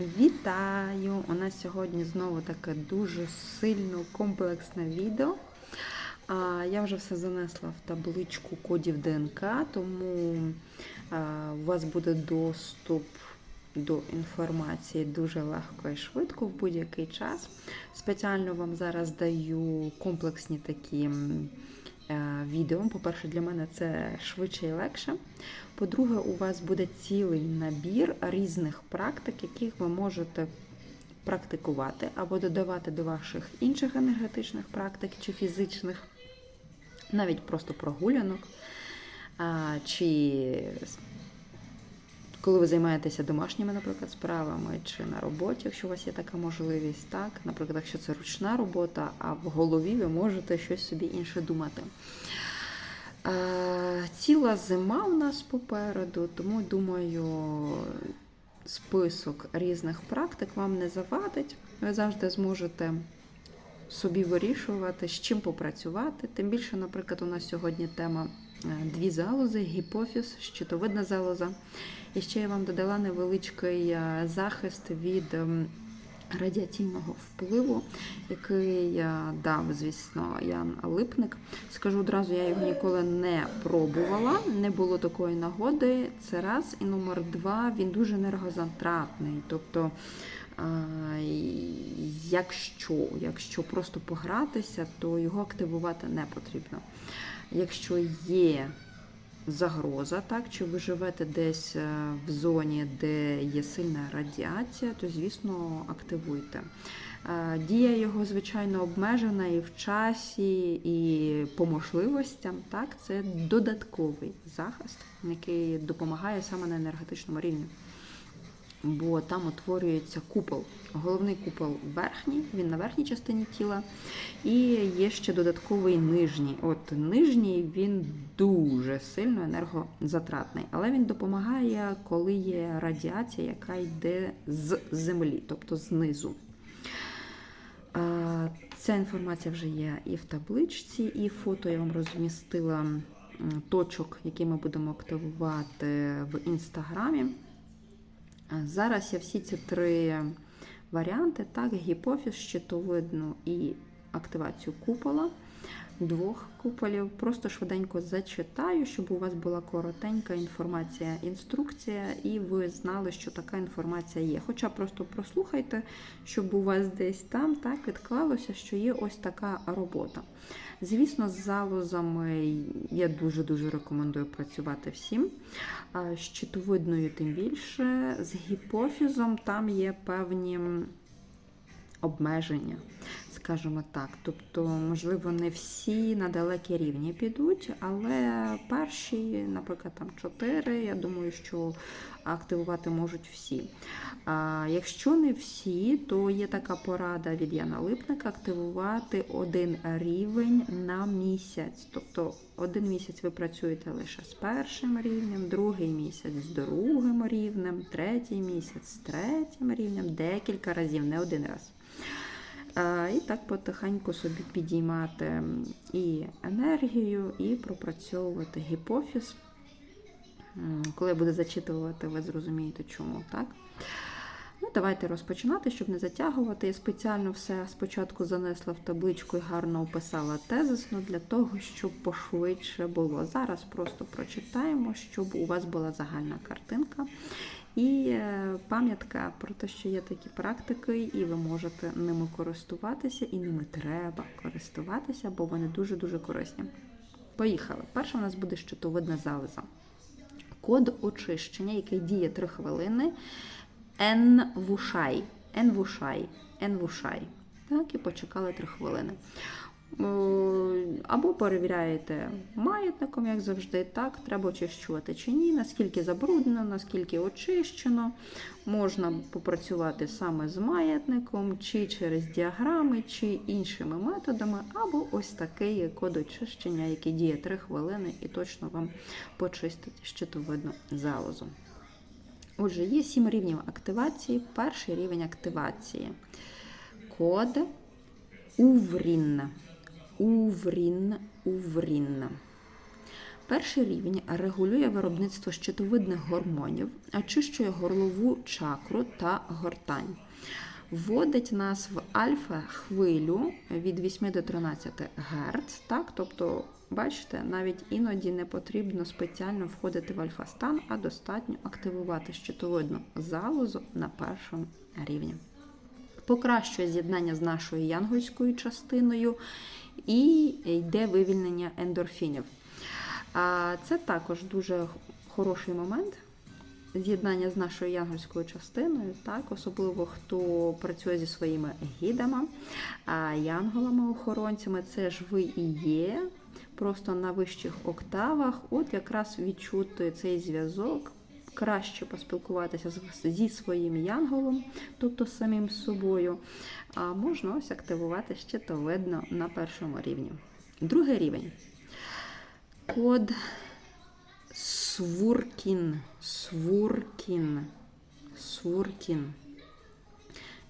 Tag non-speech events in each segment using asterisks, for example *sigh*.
Вітаю! У нас сьогодні знову таке дуже сильно комплексне відео. Я вже все занесла в табличку кодів ДНК, тому у вас буде доступ до інформації дуже легко і швидко в будь-який час. Спеціально вам зараз даю комплексні такі відео. По-перше, для мене це швидше і легше. По-друге, у вас буде цілий набір різних практик, яких ви можете практикувати або додавати до ваших інших енергетичних практик чи фізичних, навіть просто прогулянок, чи коли ви займаєтеся домашніми, наприклад, справами, чи на роботі, якщо у вас є така можливість, так, наприклад, якщо це ручна робота, а в голові ви можете щось собі інше думати. Ціла зима у нас попереду, тому думаю, список різних практик вам не завадить. Ви завжди зможете собі вирішувати, з чим попрацювати. Тим більше, наприклад, у нас сьогодні тема дві залози, гіпофіз, щитовидна залоза. І ще я вам додала невеличкий е, захист від ем, радіаційного впливу, який е, дав, звісно, Ян Липник. Скажу одразу, я його ніколи не пробувала, не було такої нагоди. Це раз. І номер два, він дуже енергозатратний. Тобто, е, якщо, якщо просто погратися, то його активувати не потрібно. Якщо є загроза, так, чи ви живете десь е, в зоні, де є сильна радіація, то, звісно, активуйте. Е, Дія його, звичайно, обмежена і в часі, і по можливостям. Так, Це додатковий захист, який допомагає саме на енергетичному рівні. Бо там утворюється купол. Головний купол верхній, він на верхній частині тіла. І є ще додатковий нижній. От нижній він дуже сильно енергозатратний, але він допомагає, коли є радіація, яка йде з землі, тобто знизу. Ця інформація вже є і в табличці, і фото я вам розмістила точок, які ми будемо активувати в інстаграмі. Зараз я всі ці три варіанти: так, гіпофіз, щитовидну і активацію купола, двох куполів. Просто швиденько зачитаю, щоб у вас була коротенька інформація, інструкція, і ви знали, що така інформація є. Хоча просто прослухайте, щоб у вас десь там так відклалося, що є ось така робота. Звісно, з залозами я дуже-дуже рекомендую працювати всім. Щитовидною тим більше. З гіпофізом там є певні обмеження, скажімо так. Тобто, можливо, не всі на далекі рівні підуть, але перші, наприклад, там чотири, я думаю, що активувати можуть всі. А Якщо не всі, то є така порада від Яна Липника активувати один рівень на місяць. Тобто один місяць ви працюєте лише з першим рівнем, другий місяць з другим рівнем, третій місяць з третім рівнем, декілька разів, не один раз. І так потихеньку собі підіймати і енергію, і пропрацьовувати гіпофіз. Коли я буду зачитувати, ви зрозумієте, чому, так? Ну, Давайте розпочинати, щоб не затягувати. Я спеціально все спочатку занесла в табличку і гарно описала тезисно для того, щоб пошвидше було. Зараз просто прочитаємо, щоб у вас була загальна картинка. І пам'ятка про те, що є такі практики, і ви можете ними користуватися, і ними треба користуватися, бо вони дуже-дуже корисні. Поїхали. Перша у нас буде щитовидна залоза. Код очищення, який діє 3 хвилини. Енвушай. Енвушай. Енвушай. Так, і почекали 3 хвилини. Або перевіряєте маятником, як завжди, так, треба очищувати чи ні, наскільки забруднено, наскільки очищено. Можна попрацювати саме з маятником, чи через діаграми, чи іншими методами, або ось такий код очищення, який діє 3 хвилини і точно вам почистить щитовидну залозу. Отже, є 7 рівнів активації. Перший рівень активації. Код Уврін. Уврін, уврін. Перший рівень регулює виробництво щитовидних гормонів, очищує горлову чакру та гортань. Вводить нас в альфа-хвилю від 8 до 13 Гц. Так? Тобто, бачите, навіть іноді не потрібно спеціально входити в альфа-стан, а достатньо активувати щитовидну залозу на першому рівні. Покращує з'єднання з нашою янгольською частиною і йде вивільнення ендорфінів. Це також дуже хороший момент з'єднання з нашою янгольською частиною, так, особливо хто працює зі своїми гідами, янголами-охоронцями, це ж ви і є. Просто на вищих октавах, от якраз відчути цей зв'язок, краще поспілкуватися зі своїм янголом, тобто самим собою. А можна ось активувати щитовидно на першому рівні. Другий рівень. Код Свуркін. Свуркін. Свуркін.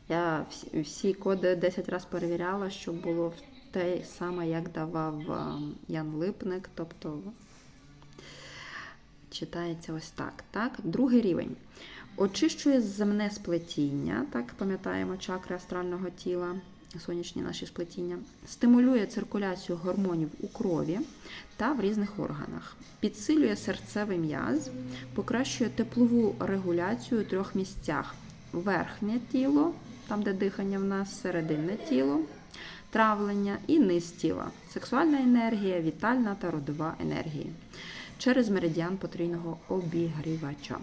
Я всі, коди 10 разів перевіряла, щоб було те саме, як давав е, Ян Липник. Тобто читається ось так. так? Другий рівень. Очищує земне сплетіння, так пам'ятаємо, чакри астрального тіла, сонячні наші сплетіння, стимулює циркуляцію гормонів у крові та в різних органах, підсилює серцевий м'яз, покращує теплову регуляцію у трьох місцях: верхнє тіло, там де дихання в нас, серединне тіло, травлення і низ тіла, сексуальна енергія, вітальна та родова енергії через меридіан потрійного обігрівача.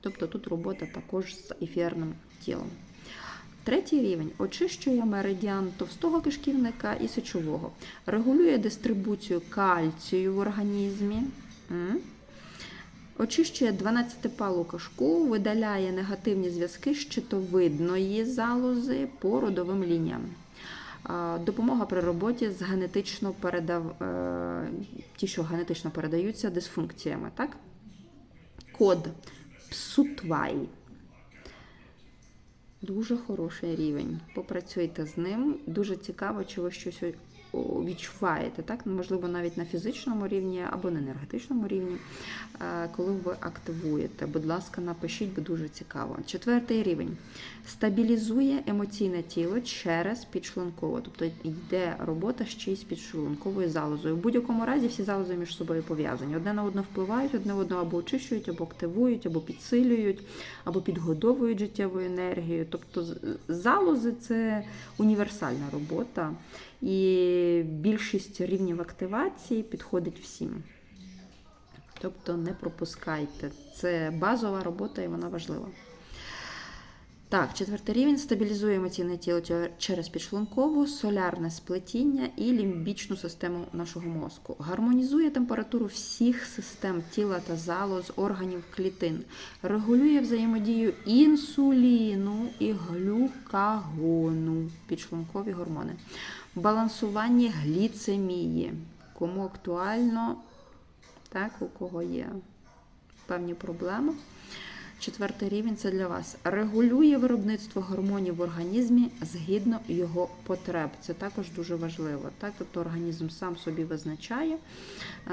Тобто тут робота також з ефірним тілом. Третій рівень очищує меридіан товстого кишківника і сечового, регулює дистрибуцію кальцію в організмі, очищує 12-палу кишку, видаляє негативні зв'язки щитовидної залози по родовим лініям. Допомога при роботі з генетично передав... е, ті, що генетично передаються дисфункціями. Так? Код Псутвай. Дуже хороший рівень. Попрацюйте з ним. Дуже цікаво, чи ви щось відчуваєте, так? Ну, Можливо, навіть на фізичному рівні або на енергетичному рівні, е, коли ви активуєте. Будь ласка, напишіть, бо дуже цікаво. Четвертий рівень. Стабілізує емоційне тіло через підшлунково. Тобто йде робота ще й з підшлунковою залозою. В будь-якому разі всі залози між собою пов'язані. Одне на одне впливають, одне одне або очищують, або активують, або підсилюють, або підгодовують життєву енергію. Тобто залози це універсальна робота, і більшість рівнів активації підходить всім. Тобто не пропускайте. Це базова робота і вона важлива. Так, четвертий рівень стабілізує емоційне тіло через підшлункову, солярне сплетіння і лімбічну систему нашого мозку. Гармонізує температуру всіх систем тіла та залоз, органів, клітин. Регулює взаємодію інсуліну і глюкагону, підшлункові гормони. Балансування гліцемії. Кому актуально, так, у кого є певні проблеми. Четвертий рівень це для вас. Регулює виробництво гормонів в організмі згідно його потреб. Це також дуже важливо. Так? Тобто організм сам собі визначає,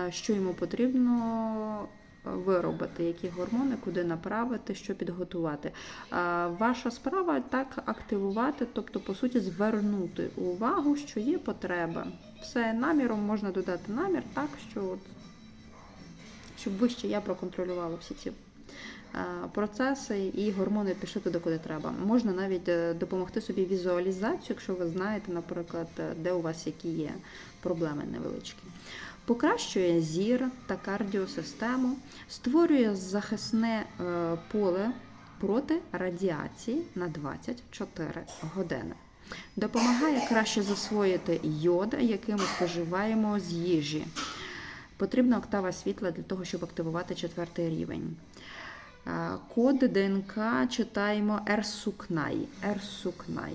е, що йому потрібно виробити, які гормони, куди направити, що підготувати. Е, Ваша справа так активувати, тобто, по суті, звернути увагу, що є потреба. Все наміром можна додати намір, так, що от, щоб вище я проконтролювала всі ці е, процеси і гормони пішли туди, куди треба. Можна навіть е, допомогти собі візуалізацію, якщо ви знаєте, наприклад, е, де у вас які є проблеми невеличкі. Покращує зір та кардіосистему, створює захисне е, поле проти радіації на 24 години. Допомагає краще засвоїти йод, який ми споживаємо з їжі. Потрібна октава світла для того, щоб активувати четвертий рівень. Е, Код ДНК читаємо Ерсукнай. Ерсукнай.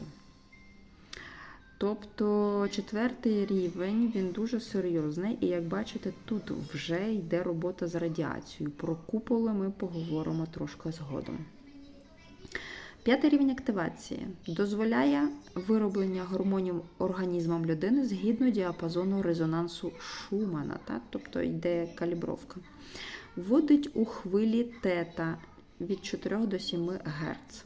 Тобто четвертий рівень він дуже серйозний, і як бачите, тут вже йде робота з радіацією. Про куполи ми поговоримо трошки згодом. П'ятий рівень активації дозволяє вироблення гормонів організмом людини згідно діапазону резонансу Шумана, так? тобто йде калібровка. Вводить у хвилі тета від 4 до 7 Гц.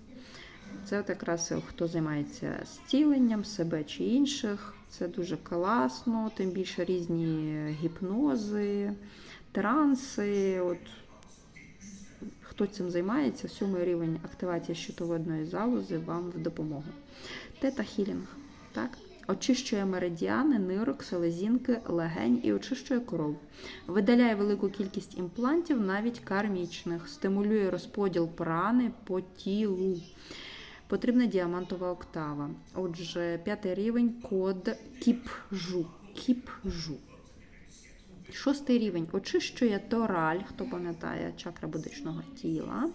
Це от якраз хто займається зціленням себе чи інших. Це дуже класно, тим більше різні гіпнози, транси. От хто цим займається, сьомий рівень активації щитовидної залози вам в допомогу. Тета-хілінг, так? Очищує меридіани, нирок, селезінки, легень і очищує кров. Видаляє велику кількість імплантів, навіть кармічних, стимулює розподіл прани по тілу. Потрібна діамантова октава. Отже, п'ятий рівень код кіпжу. Кіпжу. Шостий рівень очищує тораль, хто пам'ятає, чакра будичного тіла,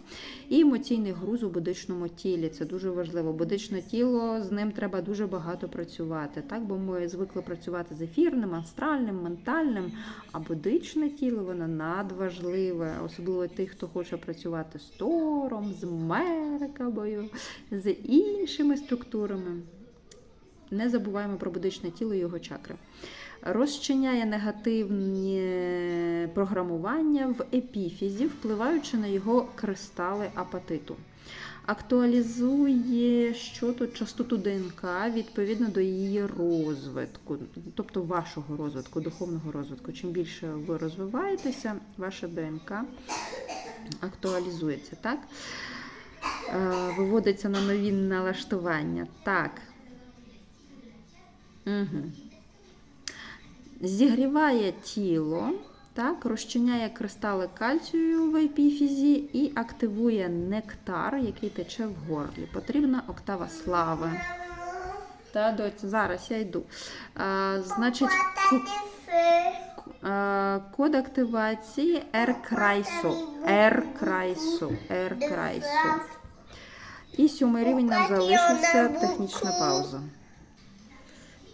і емоційний груз у будичному тілі. Це дуже важливо. Будичне тіло з ним треба дуже багато працювати. Так, бо ми звикли працювати з ефірним, астральним, ментальним. А будичне тіло воно надважливе, особливо тих, хто хоче працювати з тором, з меркабою, з іншими структурами. Не забуваємо про будичне тіло і його чакри розчиняє негативні програмування в епіфізі, впливаючи на його кристали апатиту. Актуалізує що тут частоту ДНК відповідно до її розвитку, тобто вашого розвитку, духовного розвитку. Чим більше ви розвиваєтеся, ваша ДНК актуалізується, так? Е, Виводиться на нові налаштування. Так. Угу зігріває тіло, так, розчиняє кристали кальцію в епіфізі і активує нектар, який тече в горлі. Потрібна октава слави. Та, доця, зараз я йду. А, значить, код активації R-крайсу. R-крайсу. R-крайсу. І сьомий рівень нам залишився технічна пауза.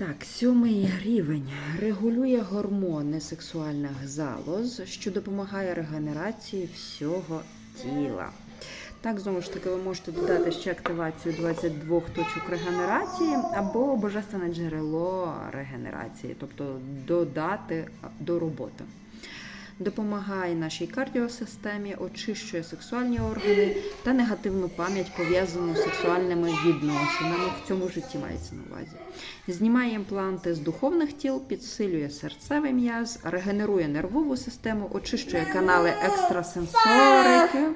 Так, сьомий рівень регулює гормони сексуальних залоз, що допомагає регенерації всього тіла. Так, знову ж таки, ви можете додати ще активацію 22 точок регенерації або божественне джерело регенерації, тобто додати до роботи допомагає нашій кардіосистемі, очищує сексуальні органи та негативну пам'ять, пов'язану з сексуальними відносинами. В цьому житті мається на увазі. Знімає імпланти з духовних тіл, підсилює серцевий м'яз, регенерує нервову систему, очищує канали екстрасенсорики.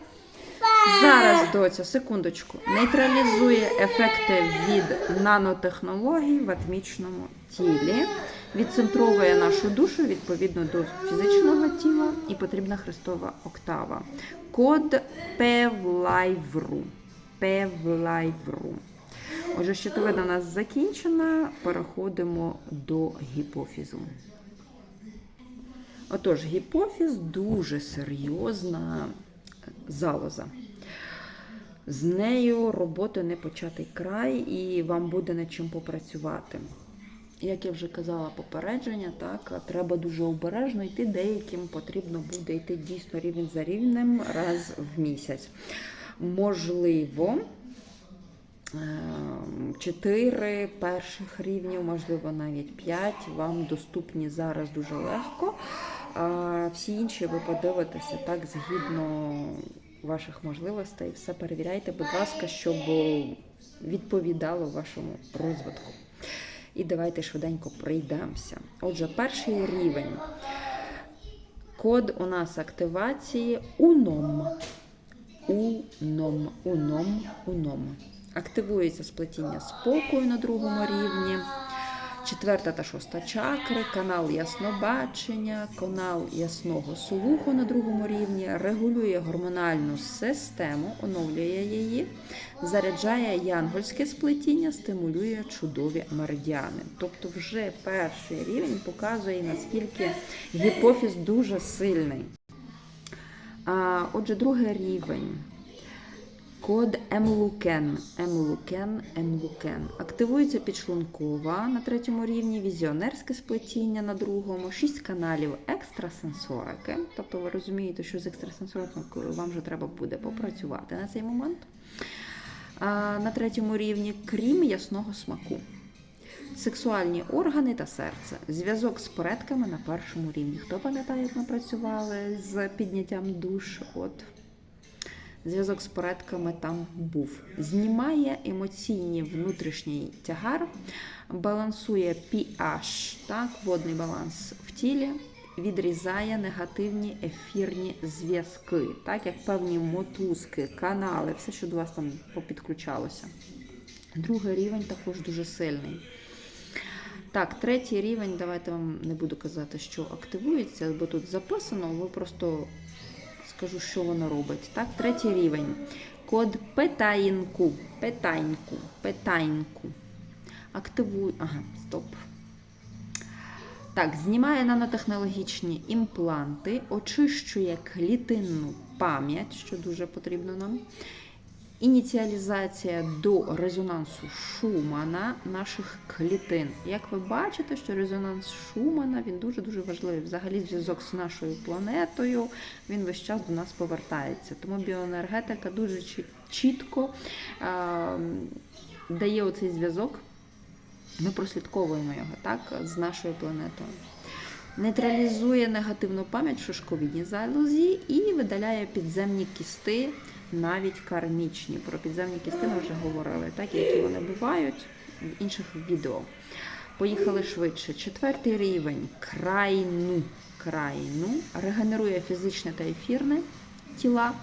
Зараз доця, секундочку, нейтралізує ефекти від нанотехнологій в атмічному тілі, відцентровує нашу душу відповідно до фізичного тіла і потрібна хрестова октава. Код Певлайвру. Певлайвру. Отже, щитовидна у нас закінчена. Переходимо до гіпофізу. Отож, гіпофіз дуже серйозна залоза. З нею роботи не початий край, і вам буде над чим попрацювати. Як я вже казала, попередження, так, треба дуже обережно йти, деяким потрібно буде йти дійсно рівень за рівнем раз в місяць. Можливо, ем, чотири перших рівнів, можливо, навіть п'ять, вам доступні зараз дуже легко. А всі інші ви подивитеся так згідно ваших можливостей. Все перевіряйте, будь ласка, щоб відповідало вашому розвитку. І давайте швиденько пройдемося. Отже, перший рівень. Код у нас активації уном. Уном, уном, уном. Активується сплетіння спокою на другому рівні. Четверта та шоста чакри, канал яснобачення, канал ясного слуху на другому рівні, регулює гормональну систему, оновлює її, заряджає янгольське сплетіння, стимулює чудові меридіани. Тобто, вже перший рівень показує, наскільки гіпофіз дуже сильний. А, Отже, другий рівень. Код МЛУКЕН. МЛУКЕН, МЛУКЕН. Активується підшлункова на третьому рівні, візіонерське сплетіння на другому, шість каналів екстрасенсорики. Тобто ви розумієте, що з екстрасенсорикою вам вже треба буде попрацювати на цей момент. А, на третьому рівні, крім ясного смаку. Сексуальні органи та серце. Зв'язок з предками на першому рівні. Хто пам'ятає, як ми працювали з підняттям душ? От зв'язок з предками там був. Знімає емоційний внутрішній тягар, балансує pH, так, водний баланс в тілі, відрізає негативні ефірні зв'язки, так, як певні мотузки, канали, все, що до вас там попідключалося. Другий рівень також дуже сильний. Так, третій рівень, давайте вам не буду казати, що активується, бо тут записано, ви просто скажу, що воно робить. Так, третій рівень. Код питаєнку. Питаньку. Питаньку. Активуй. Ага, стоп. Так, знімає нанотехнологічні імпланти, очищує клітинну пам'ять, що дуже потрібно нам. Ініціалізація до резонансу Шумана наших клітин. Як ви бачите, що резонанс Шумана він дуже-дуже важливий. Взагалі зв'язок з нашою планетою, він весь час до нас повертається. Тому біоенергетика дуже чітко е, дає оцей зв'язок. Ми прослідковуємо його так, з нашою планетою. Нейтралізує негативну пам'ять в шишковідній залозі і видаляє підземні кісти, навіть кармічні. Про підземні кісти ми вже говорили, так, які вони бувають в інших відео. Поїхали швидше. Четвертий рівень крайну. Крайну регенерує фізичне та ефірне тіла,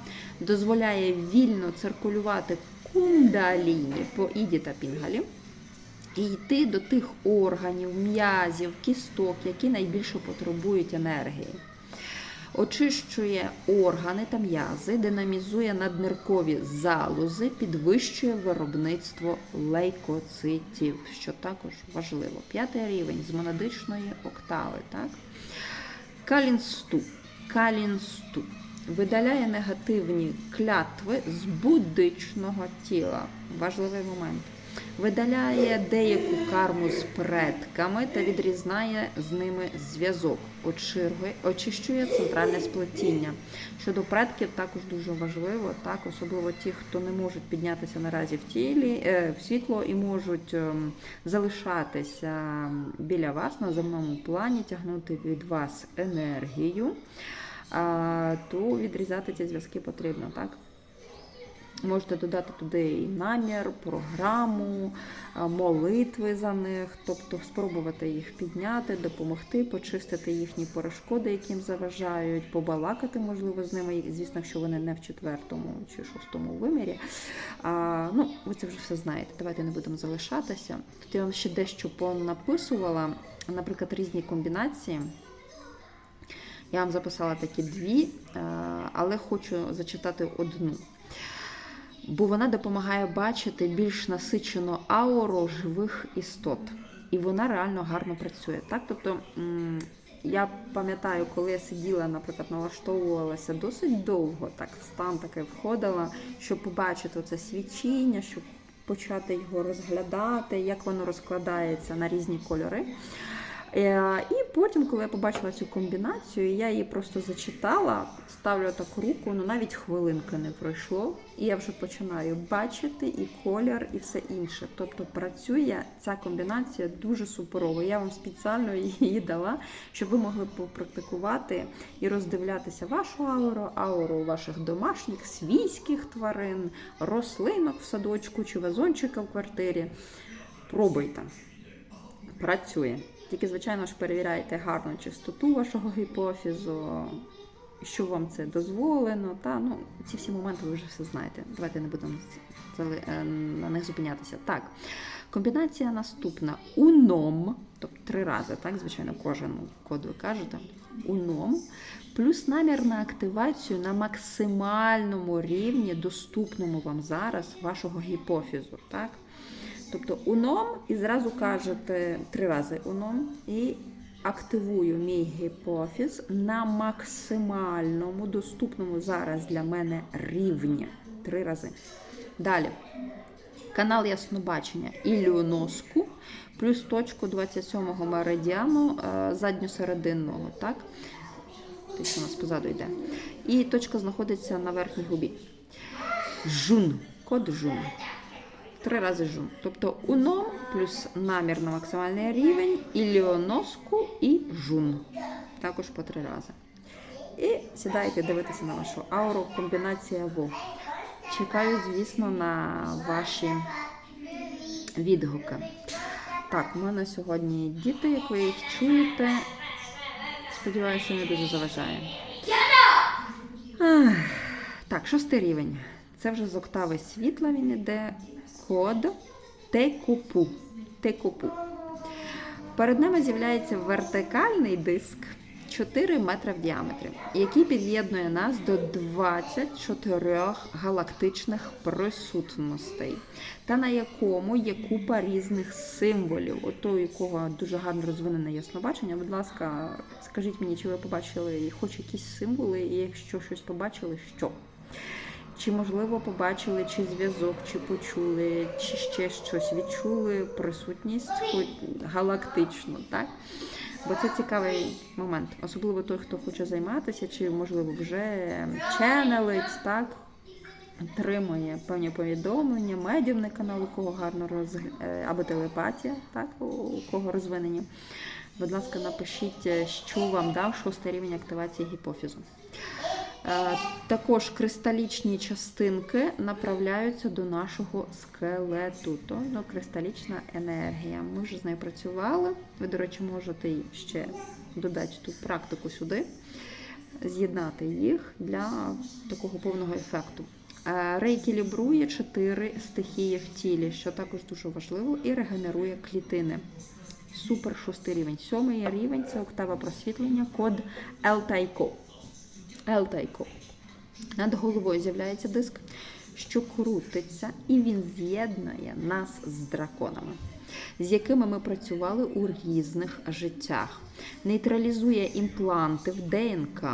дозволяє вільно циркулювати кундаліні по іді та пінгалі і йти до тих органів, м'язів, кісток, які найбільше потребують енергії. Очищує органи та м'язи, динамізує надниркові залози, підвищує виробництво лейкоцитів, що також важливо. П'ятий рівень з монадичної октави. Так? Калінсту. Калінсту. Видаляє негативні клятви з будичного тіла. Важливий момент. Видаляє деяку карму з предками та відрізнає з ними зв'язок. Очищує центральне сплетіння. Щодо предків також дуже важливо, так, особливо ті, хто не можуть піднятися наразі в тілі, е, в світло і можуть ем, залишатися біля вас на земному плані, тягнути від вас енергію, то відрізати ці зв'язки потрібно, так? Можете додати туди і намір, програму, молитви за них, тобто спробувати їх підняти, допомогти, почистити їхні перешкоди, які їм заважають, побалакати, можливо, з ними, звісно, якщо вони не в четвертому чи шостому вимірі. А, ну, ви це вже все знаєте. Давайте не будемо залишатися. Тут я вам ще дещо понаписувала, наприклад, різні комбінації. Я вам записала такі дві, е, але хочу зачитати одну бо вона допомагає бачити більш насичену ауру живих істот. І вона реально гарно працює. Так? Тобто, я пам'ятаю, коли я сиділа, наприклад, налаштовувалася досить довго, так, в стан таке входила, щоб побачити це свічіння, щоб почати його розглядати, як воно розкладається на різні кольори. Е, І потім, коли я побачила цю комбінацію, я її просто зачитала, ставлю так руку, ну навіть хвилинки не пройшло, і я вже починаю бачити і колір, і все інше. Тобто працює ця комбінація дуже суперово. Я вам спеціально *laughs* її дала, щоб ви могли попрактикувати і роздивлятися вашу ауру, ауру ваших домашніх, свійських тварин, рослинок в садочку чи вазончика в квартирі. Пробуйте. Працює. Тільки, звичайно ж, перевіряйте гарну чистоту вашого гіпофізу, що вам це дозволено. Та, ну, ці всі моменти ви вже все знаєте. Давайте не будемо е, на них зупинятися. Так, комбінація наступна: уном, тобто три рази, так, звичайно, кожен код ви кажете. Уном, плюс намір на активацію на максимальному рівні, доступному вам зараз вашого гіпофізу. Так? Тобто уном і зразу кажете три рази уном і активую мій гіпофіз на максимальному доступному зараз для мене рівні. Три рази. Далі. Канал яснобачення ілюноску плюс точку 27-го меридіану е, задньосерединного, так? Що у нас позаду йде. І точка знаходиться на верхній губі. Жун. Код жун. Три рази жун. Тобто уном плюс намір на максимальний рівень, іліоноску і жун. Також по три рази. І сідаєте дивитися на вашу ауру, комбінація ВО. Чекаю, звісно, на ваші відгуки. Так, у мене сьогодні діти, як ви їх чуєте. Сподіваюся, не дуже заважає. Ах, Так, шостий рівень. Це вже з октави світла він іде код Текупу. Текупу. Перед нами з'являється вертикальний диск 4 метри в діаметрі, який під'єднує нас до 24 галактичних присутностей, та на якому є купа різних символів. Ото, у кого дуже гарно розвинене яснобачення, будь ласка, скажіть мені, чи ви побачили хоч якісь символи, і якщо щось побачили, що? Чи можливо побачили, чи зв'язок, чи почули, чи ще щось відчули присутність хоч галактичну, так? Бо це цікавий момент, особливо той, хто хоче займатися, чи можливо вже ченелить, так? Отримує певні повідомлення, медіумний канал, у кого гарно роз... е, або телепатія, так, у кого розвинені. Будь ласка, напишіть, е, що вам дав шостий рівень активації гіпофізу. Е, Також кристалічні частинки направляються до нашого скелету, тобто кристалічна енергія. Ми вже з нею працювали. Ви, до речі, можете ще додати ту практику сюди, з'єднати їх для такого повного ефекту. Е, Реекілібрує чотири стихії в тілі, що також дуже важливо, і регенерує клітини. Супер шостий рівень. Сьомий рівень це октава просвітлення, код L-Taiko. L-Taiko. Над головою з'являється диск, що крутиться, і він з'єднує нас з драконами, з якими ми працювали у різних життях. Нейтралізує імпланти в ДНК,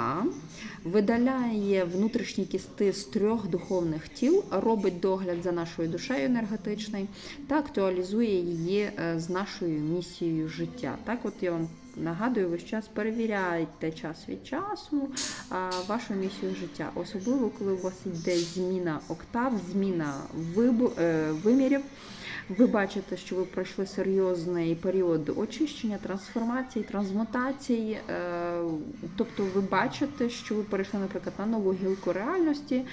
видаляє внутрішні кісти з трьох духовних тіл, робить догляд за нашою душею енергетичною та актуалізує її е, з нашою місією життя. Так, от я вам нагадую, весь час перевіряйте час від часу вашу місію життя, особливо коли у вас йде зміна октав, зміна е, вимірів. Ви бачите, що ви пройшли серйозний період очищення, трансформації, трансмутації. Е, тобто ви бачите, що ви перейшли, наприклад, на нову гілку реальності.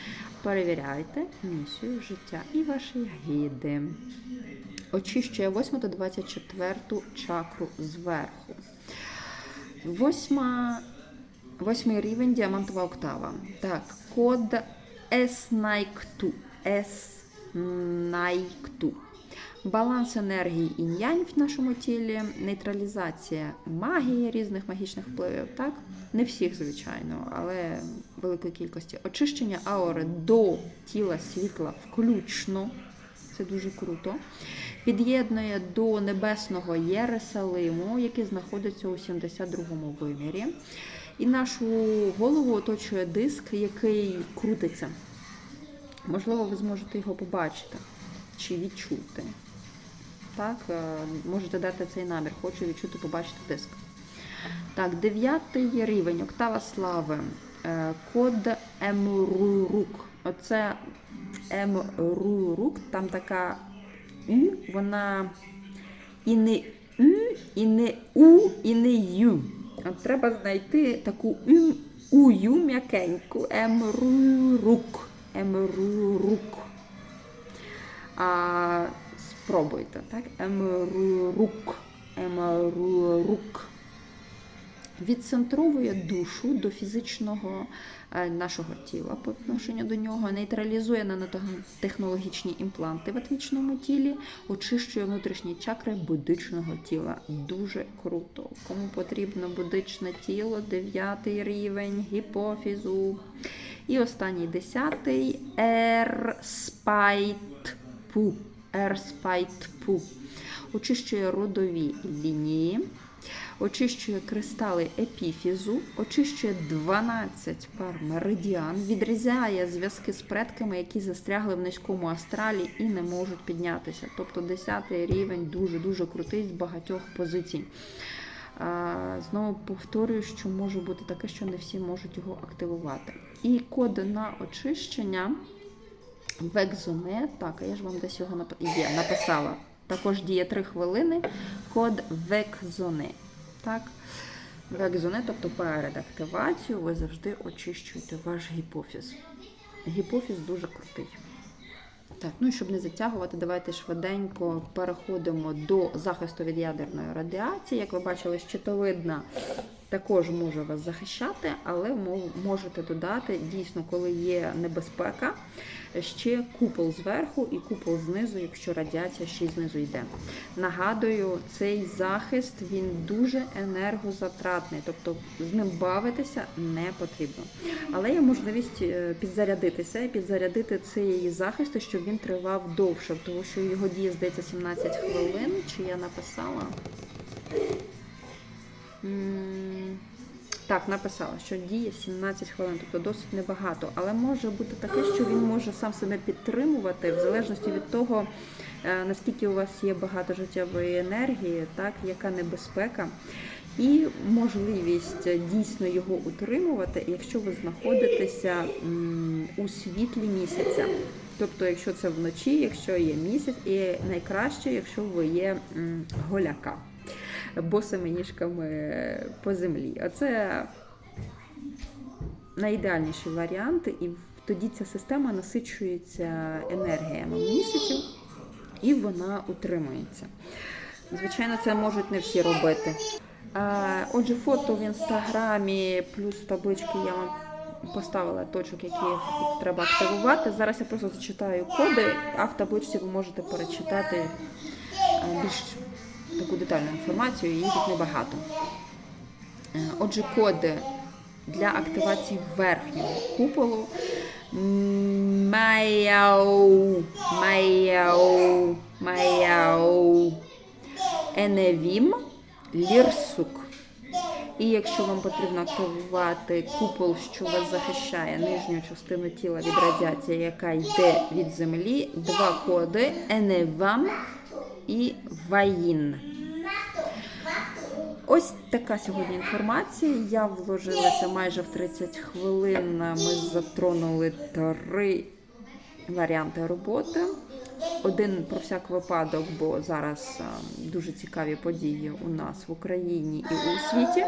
Перевіряйте місію життя і ваші гіди. Очищує 8 до 24 чакру зверху. Восьма, восьмий рівень діамантова октава. Так, код S-Nike-2. S-Nike-2. Баланс енергії інь-янь в нашому тілі, нейтралізація магії різних магічних впливів, так? Не всіх, звичайно, але великої кількості. Очищення аури до тіла світла включно. Це дуже круто. Під'єднує до небесного Єрусалиму, який знаходиться у 72-му вимірі. І нашу голову оточує диск, який крутиться. Можливо, ви зможете його побачити чи відчути. Так, е, можете дати цей намір, хочу відчути, побачити диск. Так, дев'ятий рівень, октава слави. Е, Код Емрурук. Оце Емрурук, там така Ю, вона і не Ю, і не У, і не Ю. От треба знайти таку Ю, Ую м'якеньку. Емрурук. Емрурук. А, спробуйте, так? Емрурук. Емрурук. Відцентровує душу до фізичного е, нашого тіла по відношенню до нього, нейтралізує нанотехнологічні імпланти в атмічному тілі, очищує внутрішні чакри будичного тіла. Дуже круто. Кому потрібно будичне тіло, дев'ятий рівень гіпофізу. І останній десятий ерспайтпу. Ерспайтпу. Очищує родові лінії. Очищує кристали епіфізу, очищує 12 пар меридіан, відрізає зв'язки з предками, які застрягли в низькому астралі і не можуть піднятися. Тобто 10 рівень дуже-дуже крутий з багатьох позицій. Знову повторюю, що може бути таке, що не всі можуть його активувати. І код на очищення Векзоне. Так, а я ж вам десь його написала. Також діє 3 хвилини. Код Векзоне. Так. Векзоне, тобто перед активацією ви завжди очищуєте ваш гіпофіз. Гіпофіз дуже крутий. Так, ну і щоб не затягувати, давайте швиденько переходимо до захисту від ядерної радіації. Як ви бачили, щитовидна також може вас захищати, але можете додати дійсно, коли є небезпека, ще купол зверху і купол знизу, якщо радіація ще й знизу йде. Нагадую, цей захист він дуже енергозатратний, тобто з ним бавитися не потрібно. Але є можливість е, підзарядитися і підзарядити цей захист, щоб він тривав довше, тому що його діє, здається, 17 хвилин. Чи я написала? Так, написала, що діє 17 хвилин, тобто досить небагато. Але може бути таке, що він може сам себе підтримувати в залежності від того, е, наскільки у вас є багато життєвої енергії, так, яка небезпека. І можливість дійсно його утримувати, якщо ви знаходитеся у світлі місяця. Тобто, якщо це вночі, якщо є місяць, і найкраще, якщо ви є голяка босими ніжками по землі. Оце найідеальніший варіант, і тоді ця система насичується енергіями місяців і вона утримується. Звичайно, це можуть не всі робити. Отже, фото в інстаграмі плюс таблички я вам поставила точок, які треба активувати. Зараз я просто зачитаю коди, а в табличці ви можете перечитати е, більш таку детальну інформацію, її тут небагато. Е, Отже, коди для активації верхнього куполу. Маяу, маяу, маяу. Еневім, лірсук. І якщо вам потрібно активувати купол, що вас захищає нижню частину тіла від радіації, яка йде від землі, два коди Еневам і Ваїн. Ось така сьогодні інформація. Я вложилася майже в 30 хвилин. Ми затронули три варіанти роботи. Один про всяк випадок, бо зараз а, дуже цікаві події у нас в Україні і у світі.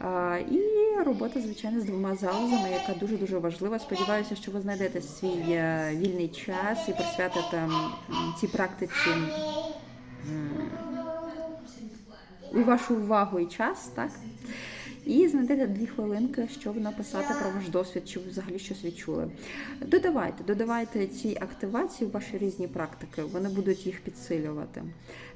А, І робота, звичайно, з двома залозами, яка дуже дуже важлива. Сподіваюся, що ви знайдете свій е, вільний час і присвятите цій практиці у вашу увагу і час, так? І знайдете дві хвилинки, щоб написати про ваш досвід, чи взагалі щось відчули. Додавайте, додавайте ці активації в ваші різні практики, вони будуть їх підсилювати.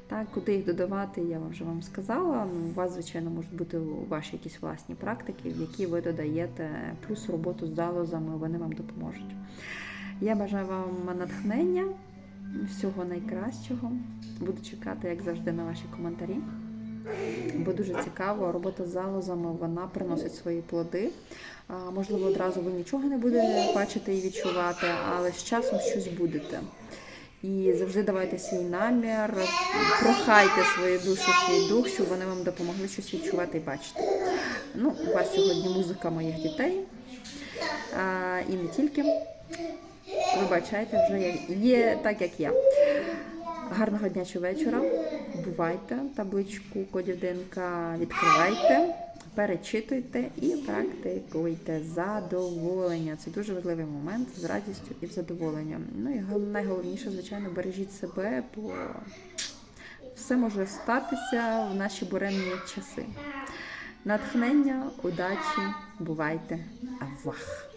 Так, куди їх додавати, я вже вам сказала. Ну, У вас, звичайно, можуть бути ваші якісь власні практики, в які ви додаєте плюс роботу з залозами, вони вам допоможуть. Я бажаю вам натхнення, всього найкращого. Буду чекати, як завжди, на ваші коментарі. Бо дуже цікаво, робота з залозами вона приносить свої плоди. Можливо, одразу ви нічого не будете бачити і відчувати, але з часом щось будете. І завжди давайте свій намір, прохайте свою душу, свій дух, щоб вони вам допомогли щось відчувати і бачити. Ну, у вас сьогодні музика моїх дітей. А, і не тільки. Вибачайте, вже є, так, як я. Гарного дня чи вечора. Бувайте, табличку кодів ДНК відкривайте, перечитуйте і практикуйте задоволення. Це дуже важливий момент з радістю і задоволенням. Ну і найголовніше, звичайно, бережіть себе, бо все може статися в наші буремні часи. Натхнення, удачі, бувайте, авах!